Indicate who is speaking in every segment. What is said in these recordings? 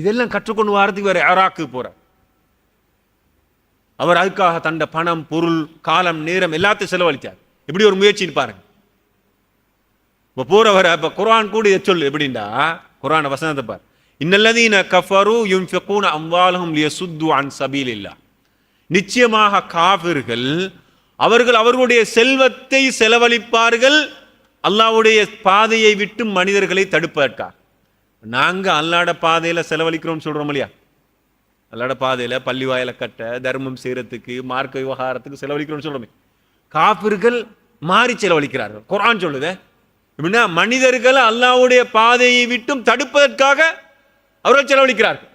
Speaker 1: இதெல்லாம் கற்றுக்கொண்டு வாரத்துக்கு வேற யாராக்கு போறார் அவர் அதுக்காக தண்ட பணம் பொருள் காலம் நேரம் எல்லாத்தையும் செலவழித்தார். எப்படி ஒரு முயற்சின்னு பாருங்க. இப்போ போறவர் இப்போ குரான் கூட இதை சொல்லு எப்படின்டா குர்ஆன் வசனத்தை பார். இன்னல்லதீன கஃபரு யுன்ஃபிகூன அம்வாலஹும் லியசுத்து அன் சபீலில்லா நிச்சயமாக காபிர்கள் அவர்கள் அவர்களுடைய செல்வத்தை செலவழிப்பார்கள் அல்லாவுடைய பாதையை விட்டு மனிதர்களை தடுப்பதற்காக. நாங்கள் அல்லாட பாதையில் செலவழிக்கிறோம்னு சொல்கிறோம் இல்லையா? அல்லாட பாதையில் பள்ளி வாயில கட்ட தர்மம் செய்கிறதுக்கு மார்க்க விவகாரத்துக்கு செலவழிக்கிறோம்னு சொல்கிறோமே காப்பிர்கள் மாறி செலவழிக்கிறார்கள். குரான் சொல்லுதே எப்படின்னா மனிதர்கள் அல்லாவுடைய பாதையை விட்டும் தடுப்பதற்காக அவர்கள் செலவழிக்கிறார்கள்.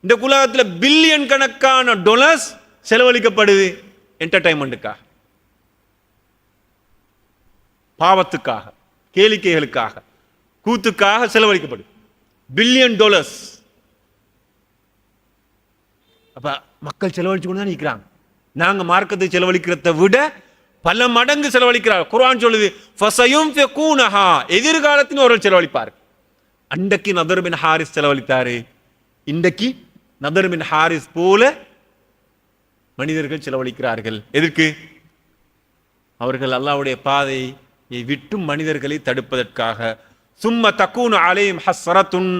Speaker 1: இந்த உலகத்தில் பில்லியன் கணக்கான டொலர்ஸ் செலவழிக்கப்படுது என்டர்டைன்மெண்ட்டுக்காக பாவத்துக்காக கேளிக்கைகளுக்காக கூத்துக்காக செலவழிக்கப்படுது. பில்லியன் டாலர்ஸ் அப்ப மக்கள் செலவழிச்சு கொண்டு தான் நிற்கிறாங்க நாங்க மார்க்கத்தை செலவழிக்கிறத விட பல மடங்கு செலவழிக்கிறார் குரான் சொல்லுது ஃபசயும் ஃபெகூனஹா எதிர்காலத்தில் அவர்கள் செலவழிப்பார் அன்றைக்கு நதர் பின் ஹாரிஸ் செலவழித்தாரு. இன்றைக்கு நதர் பின் ஹாரிஸ் போல மனிதர்கள் செலவழிக்கிறார்கள். எதற்கு? அவர்கள் அல்லாவுடைய பாதையை விட்டும் மனிதர்களை தடுப்பதற்காக. சும்ம தக்கூனு அலையும் ஹஸ்ரத்துன்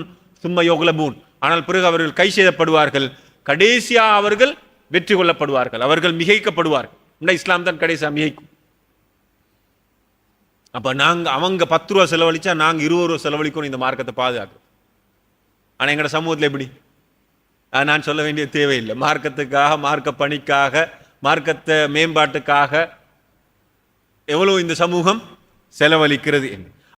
Speaker 1: சும்ம யோகலபூன். ஆனால் பிறகு அவர்கள் கை செய்யப்படுவார்கள் கடைசியாக அவர்கள் வெற்றி கொள்ளப்படுவார்கள். அவர்கள் மிகைக்கப்படுவார்கள். இந்த இஸ்லாம் தான் கடைசியா மிகைக்கும். அப்போ நாங்கள் அவங்க பத்து ரூபா செலவழிச்சா நாங்கள் இருபது ரூபா செலவழிக்கணும் இந்த மார்க்கத்தை பாதுகாக்கும் ஆனால் எங்களோட சமூகத்தில் எப்படி? நான் சொல்ல வேண்டிய தேவையில்லை. மார்க்கத்துக்காக மார்க்க பணிக்காக மார்க்கத்தை மேம்பாட்டுக்காக எவ்வளோ இந்த சமூகம் செலவழிக்கிறது என்று.